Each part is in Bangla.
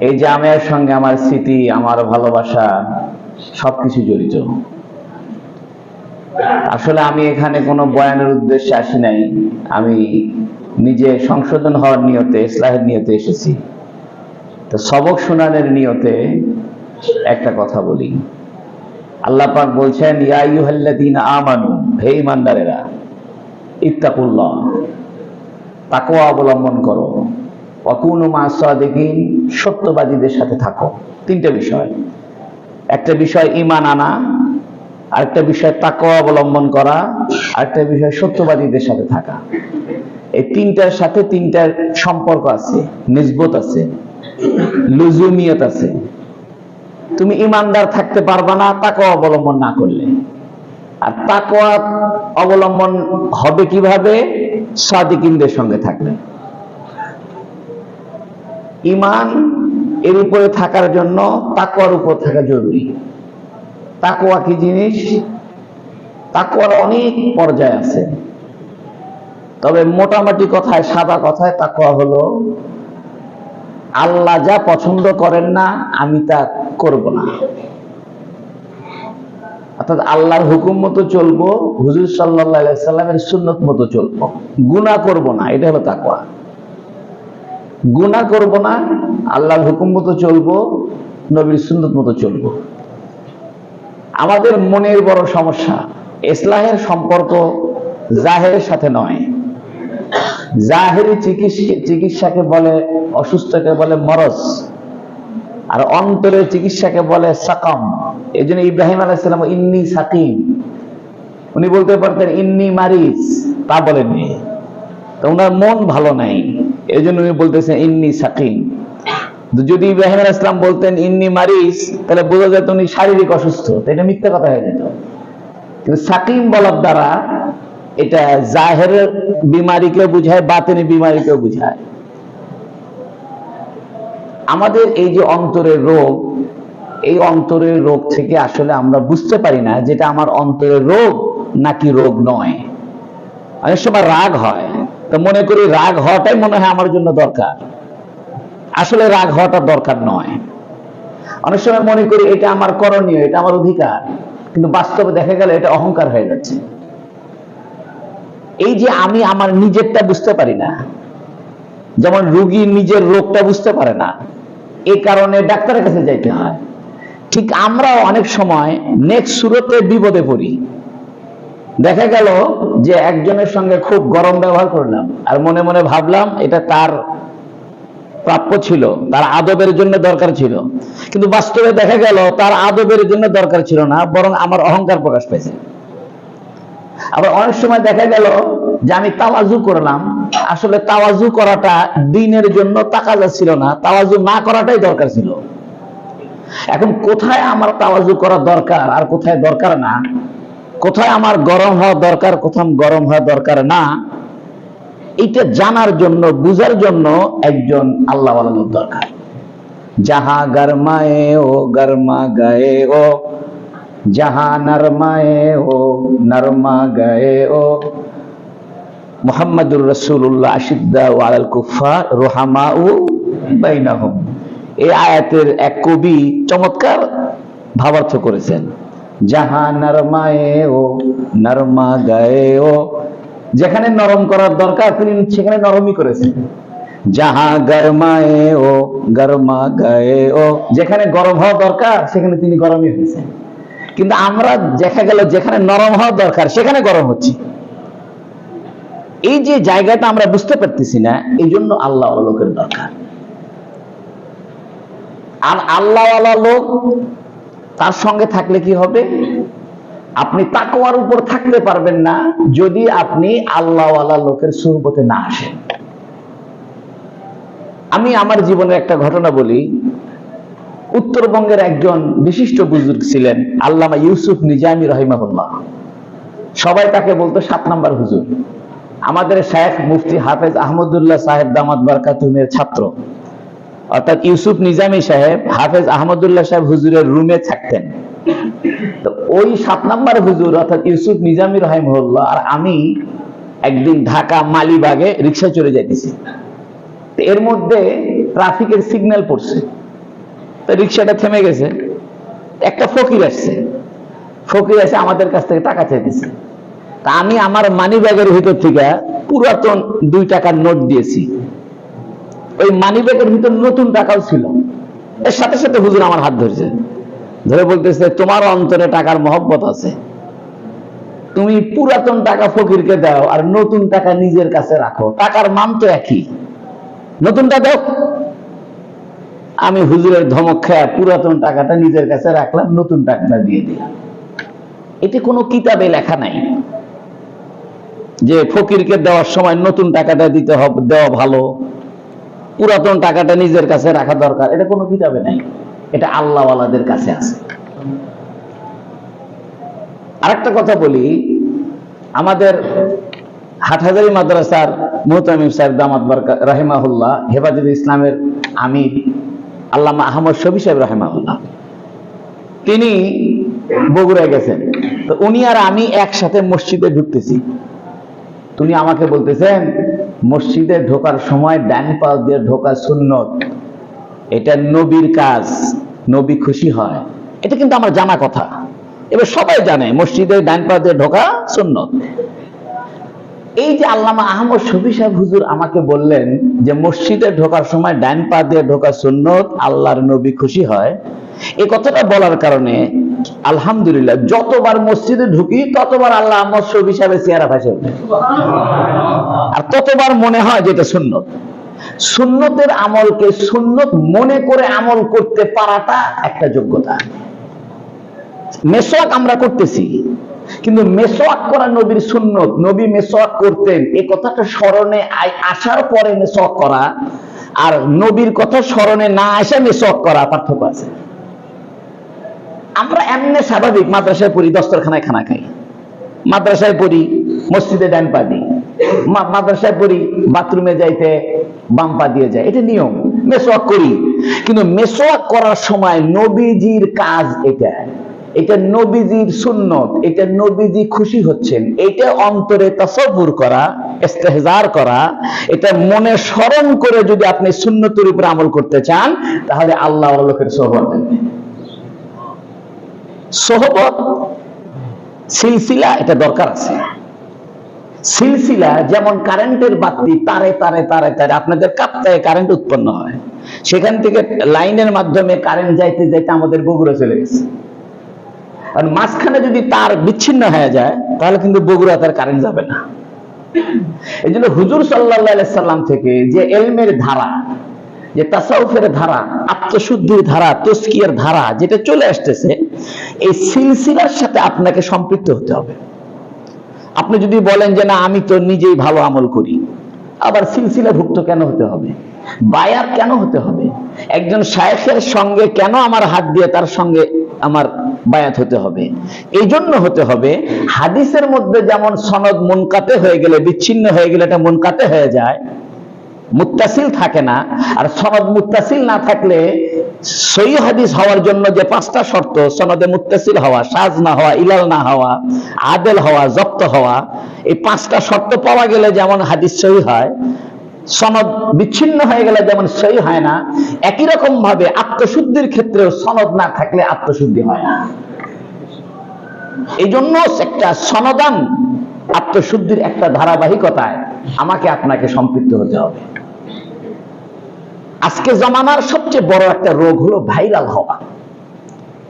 এই জামের সঙ্গে আমার স্মৃতি, আমার ভালোবাসা সবকিছু জড়িত। আসলে আমি এখানে কোনো বয়ানের উদ্দেশ্যে আসি নাই। আমি নিজে সংশোধন হওয়ার নিয়তে, ইসলাহের নিয়তে এসেছি। তো সবক শোনানোর নিয়তে একটা কথা বলি। আল্লাহ পাক বলছেন, ইয়া আইয়ুহাল্লাযীনা আমানু হে ঈমানদারেরা, ইত্তাকুল্লাহ, তাকওয়া অবলম্বন করো। অকুনু মা সাদিকিন, সত্যবাদীদের সাথে থাকো। তিনটা বিষয়। একটা বিষয় ঈমান আনা, আরেকটা বিষয় তাকওয়া অবলম্বন করা, আরেকটা বিষয় সত্যবাদীদের সাথে থাকা। এই তিনটার সাথে তিনটার সম্পর্ক আছে নিজবত আছে, লুজুমিয়ত আছে। তুমি ইমানদার থাকতে পারবা না তাকওয়া অবলম্বন না করলে। আর তাকওয়া অবলম্বন হবে কীভাবে? সাদিকিনদের সঙ্গে থাকলে। ইমান এর উপরে থাকার জন্য তাকওয়ার উপর থাকা জরুরি। তাকওয়া কি জিনিস? তাকওয়ার অনেক পর্যায় আছে। তবে মোটামুটি কথায়, সাদা কথায় তাকওয়া হলো, আল্লাহ যা পছন্দ করেন না, আমি তা করব না। অর্থাৎ আল্লাহর হুকুম মতো চলবো, হুজুর সাল্লাহ সাল্লামের সুন্নত মতো চলবো। গুণা করব না, এটা হলো তাকওয়া। গুণা করব না, আল্লাহর হুকুম মতো চলবো, নবীর সুন্নত মতো চলবো। আমাদের মনের বড় সমস্যা, ইসলাহের সম্পর্ক জাহেরের সাথে নয়। জাহেরি চিকিৎসা, চিকিৎসাকে বলে, অসুস্থকে বলে মরজ, আর অন্তরের চিকিৎসাকে বলে সাকম। এই জন্য ইব্রাহিম আলাইসালাম ইন্নি সাকিম। উনি বলতে পারতেন, ইন্নি মারিস তা বলেননি। তো ওনার মন ভালো নাই। এই জন্য উনি বলতেছেন, ইন্নি সাকিম যদি ইব্রাহিম আলাইহিস সালাম বলতেন, ইন্নি মারিস, তাহলে বোঝা যেত উনি শারীরিক অসুস্থ। এটা মিথ্যা কথা হয়ে যেত। কিন্তু সাকিম বলার দ্বারা এটা জাহেরের বিমারিকেও বুঝায় বাতেনি বিমারিকেও বুঝায়। আমাদের এই যে অন্তরের রোগ, এই অন্তরের রোগ থেকে আসলে আমরা বুঝতে পারি না যেটা আমার অন্তরের রোগ নাকি রোগ নয়। অনেক সময় রাগ হয়। তো মনে করি রাগ হওয়াটাই মনে হয় আমার জন্য দরকার। আসলে রাগ হওয়াটা দরকার নয়। অনেক সময় মনে করি এটা আমার করণীয়, এটা আমার অধিকার, কিন্তু বাস্তবে দেখা গেল এটা অহংকার হয়ে যাচ্ছে। এই যে আমি আমার নিজেরটা বুঝতে পারি না, যেমন রুগী নিজের রোগটা বুঝতে পারে না এই কারণে ডাক্তারের কাছে যাইতে হয়। ঠিক আমরাও অনেক সময় নেক্সট সুরতে বিপদে পড়ি। দেখা গেল যে একজনের সঙ্গে খুব গরম ব্যবহার করলাম, আর মনে মনে ভাবলাম এটা তার প্রাপ্য ছিল, তার আদবের জন্য দরকার ছিল। কিন্তু বাস্তবে দেখা গেল তার আদবের জন্য দরকার ছিল না, বরং আমার অহংকার প্রকাশ পেয়েছে। আবার অনেক সময় দেখা গেল যে আমি তাওয়াজু করলাম, আসলে তাওয়াজু করাটা দিনের জন্য টাকা যাচ্ছিল না, তাওয়াজু না করাটাই দরকার ছিল। এখন কোথায় আমার তাওয়াজু করা দরকার আর কোথায় দরকার না কোথায় আমার গরম হওয়া দরকার কোথাও গরম হওয়া দরকার না, এটা জানার জন্য, বুঝার জন্য একজন আল্লাহ দরকার। যাহা গরমায়ে ও গরমা গায়ে ও, যাহা নরমায়ে ও নরমা গায়ে ও, মোহাম্মদুর রসুল্লাহ আশিদ্দা ও আলাল কুফার রোহামা ও বাইনাহুম। এই আয়াতের এক কবি চমৎকার ভাবার্থ করেছেন। যাহা নরমায়ে ও নরমা গায়ে ও যেখানে নরম করার দরকার তিনি সেখানে নরমই করেছেন। যাহা গরমায়ে ও গরমা গায়ে ও যেখানে গরম হওয়া দরকার, সেখানে তিনি গরমই হয়েছেন। কিন্তু আমরা দেখা গেল যেখানে নরম হওয়া দরকার, সেখানে গরম হচ্ছে। এই যে জায়গাটা আমরা বুঝতে পারতেছি না এই জন্য আল্লাহ লোকের দরকার। আর আল্লাহওয়ালা লোক তার সঙ্গে থাকলে কি হবে? আপনি তাকওয়ার উপর থাকতে পারবেন না যদি আপনি আল্লাহওয়ালা লোকের সুরবতে না আসেন। আমি আমার জীবনের একটা ঘটনা বলি। উত্তরবঙ্গের একজন বিশিষ্ট বুজুর্গ ছিলেন আল্লামা ইউসুফ নিজামি রহিমাহুল্লাহ। সবাই তাকে বলতো সাত নাম্বার হুজুর। আমাদের শেখ মুফতি হাফেজ আহমদুল্লাহ সাহেব দামাত বারকাতুমের ছাত্র। অর্থাৎ ইউসুফ নিজামী সাহেব, হাফেজ আহমদুল্লাহ সাহেব হুজুরের রুমে থাকতেন। তো ওই সাত নাম্বার হুজুর, অর্থাৎ ইউসুফ নিজামি রহিমহুল্লাহ আর আমি একদিন ঢাকা মালিবাগে রিক্সা চলে যাইতেছি। এর মধ্যে ট্রাফিকের সিগন্যাল পড়ছে। তো রিক্সাটা থেমে গেছে। একটা ফকির আসছে। ফকির এসে আমাদের কাছ থেকে টাকা চাইতেছে। তা আমি আমার মানি ব্যাগের ভিতর থেকে পুরাতন দুই টাকার নোট দিয়েছি। ওই মানি ব্যাগের ভিতর নতুন টাকাও ছিল। এর সাথে সাথে হুজুর আমার হাত ধরছে। ধরে বলতেছে, তোমার অন্তরে টাকার মহব্বত আছে। তুমি পুরাতন টাকা ফকিরকে দাও আর নতুন টাকা নিজের কাছে রাখো। টাকার মান তো একই। নতুনটা দাও। আমি হুজুরের ধমক খায়া পুরাতন টাকাটা নিজের কাছে রাখলাম, নতুন টাকাটা দিয়ে দিলাম। এতে কোনো কিতাবে লেখা নাই যে ফকিরকে দেওয়ার সময় নতুন টাকাটা দিতে হবে, দেওয়া ভালো। পুরাতন টাকাটা নিজের কাছে রাখা দরকার। এটা কোনো কিতাবে নাই। এটা আল্লাহওয়ালাদের কাছে আছে। আরেকটা কথা বলি, আমাদের হাটহাজারি মাদ্রাসার মুহতামিম সাহেব দামাত রাহিমাহুল্লাহ, হেফাজত ইসলামের আমির, আল্লামা আহমদ শফি সাহেব রাহিমাহুল্লাহ। তিনি বগুড়ায় গেছেন। তো উনি আর আমি একসাথে মসজিদে ঢুকতেছি। তুমি আমাকে বলতেছেন মসজিদে ঢোকার সময় ডান পাশ দিয়ে ঢোকা সুন্নত। এটা নবীর কাজ, নবী খুশি হয়। এটা কিন্তু আমার জানা কথা। এবার সবাই জানে, মসজিদে ডান পাশ দিয়ে ঢোকা সুন্নত। এই যে আল্লামা আহমদ শফি সাহেব হুজুর আমাকে বললেন যে মসজিদে ঢোকার সময় ডান পা দিয়ে ঢোকা সুন্নত, আল্লাহর নবী খুশি হয়। এই কথাটা বলার কারণে আলহামদুলিল্লাহ যতবার মসজিদে ঢুকি ততবার আল্লাহ শফি সাহেবের চেহারা ভাসে আর ততবার মনে হয় যেটা সুন্নত। সুন্নতের আমলকে সুন্নত মনে করে আমল করতে পারাটা একটা যোগ্যতা। মেসওয়াক আমরা করতেছি কিন্তু মেসওয়াক করা নবীর সুন্নত। নবী মেসওয়াক করতেন এই কথাটা স্মরণে আসার পরে মেসওয়াক করা আর নবীর কথা স্মরণে না আসে মেসওয়াক করা পার্থক্য আছে। আমরা এমনি স্বাভাবিক মাদ্রাসায় পড়ি, দস্তরখানায় খানা খাই। মাদ্রাসায় পড়ি, মসজিদে ডান পা দিই। মাদ্রাসায় পড়ি, বাথরুমে যাইতে বাম পা দিয়ে যায় এটা নিয়ম। মেসোয়াক করি। কিন্তু মেসোয়াক করার সময় নবীজির কাজ এটা। এটা নবীজির সুন্নত, এটা নবীজি খুশি হচ্ছেন। এটা অন্তরে তাসব্বুর করা, ইস্তেহজার করা, এটা মনে স্মরণ করে যদি আপনি সুন্নতের উপর আমল করতে চান, তাহলে আল্লাহ লোকের সোহবত সোহবত, সিলসিলা, এটা দরকার আছে। সিলসিলা যেমন কারেন্টের বাতি, তারে তারে তারে তারে, আপনাদের কাপ্তায় কারেন্ট উৎপন্ন হয়। সেখান থেকে লাইনের মাধ্যমে কারেন্ট যাইতে যাইতে আমাদের বগুড়া চলে গেছে। আর মাঝখানে যদি তার বিচ্ছিন্ন হয়ে যায়, তাহলে কিন্তু বগুড়া তার কারেন্ট যাবে না। এই জন্য হুজুর সাল্লাহ সাল্লাম থেকে যে এলমের ধারা, যে তাসাউফের ধারা, আত্মশুদ্ধির ধারা, তস্কিয়ার ধারা, যেটা চলে আসতেছে এই সিলসিলার সাথে আপনাকে সম্পৃক্ত হতে হবে। আপনি যদি বলেন যে, না, আমি তো নিজেই ভালো আমল করি। আবার সিলসিলাভুক্ত কেন হতে হবে? বায়ার কেন হতে হবে? একজন শায়েখের সঙ্গে কেন আমার হাত দিয়ে তার সঙ্গে আমার বায়াত হতে হবে? এই জন্য হতে হবে, হাদিসের মধ্যে যেমন সনদ মনকাতে হয়ে গেলে, বিচ্ছিন্ন হয়ে গেলে এটা মনকাতে হয়ে যায়, মুত্তাসিল থাকে না। আর সনদ মুত্তাসিল না থাকলে সই হাদিস হওয়ার জন্য যে পাঁচটা শর্ত, সনদে মুত্তাসিল হওয়া সাজ না হওয়া, ইলাল না হওয়া, আদেল হওয়া, জব্ত হওয়া, এই পাঁচটা শর্ত পাওয়া গেলে যেমন হাদিস সই হয়, সনদ বিচ্ছিন্ন হয়ে গেলে যেমন সই হয় না, একই রকম ভাবে আত্মশুদ্ধির ক্ষেত্রেও সনদ না থাকলে আত্মশুদ্ধি হয় না। এই জন্য একটা সনদান আত্মশুদ্ধির একটা ধারাবাহিকতায় আমাকে আপনাকে সম্পৃক্ত হতে হবে। আজকে জমানার সবচেয়ে বড় একটা রোগ হলো ভাইরাল হওয়া।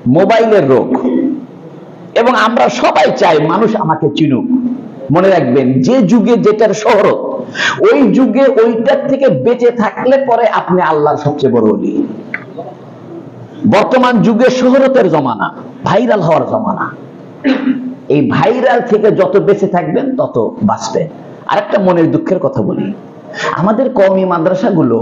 মোবাইলের রোগ। এবং আমরা সবাই চাই মানুষ আমাকে চিনুক। মনে রাখবেন, যে যুগে যেটার শহরত, ওই যুগে ওইটার থেকে বেঁচে থাকলে পরে আপনি আল্লাহর সবচেয়ে বড় অলি বর্তমান যুগে শহরতের জমানা, ভাইরাল হওয়ার জমানা। এই ভাইরাল থেকে যত বেঁচে থাকবেন, তত বাঁচবেন। আরেকটা মনের দুঃখের কথা বলি। আমাদের কওমি মাদ্রাসাগুলো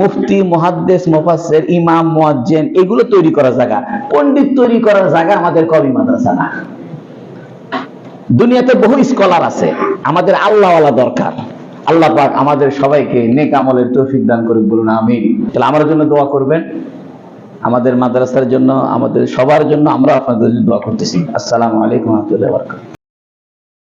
মুফতি মহাদ্দেশ মুফাসসির, ইমাম, মুয়াজ্জিন, এগুলো তৈরি করার জায়গা। পণ্ডিত তৈরি করার জায়গা আমাদের কওমি মাদ্রাসা না। দুনিয়াতে বহু স্কলার আছে। আমাদের আল্লাহওয়ালা দরকার। আল্লাহ পাক আমাদের সবাইকে নেক আমলের তৌফিক দান করুক বলুন, আমিন। তাহলে আমার জন্য দোয়া করবেন। আমাদের মাদ্রাসার জন্য, আমাদের সবার জন্য আমরা আপনাদের জন্য দোয়া করতেছি। আসসালামু আলাইকুম রহমতুল্লাহ বরকাত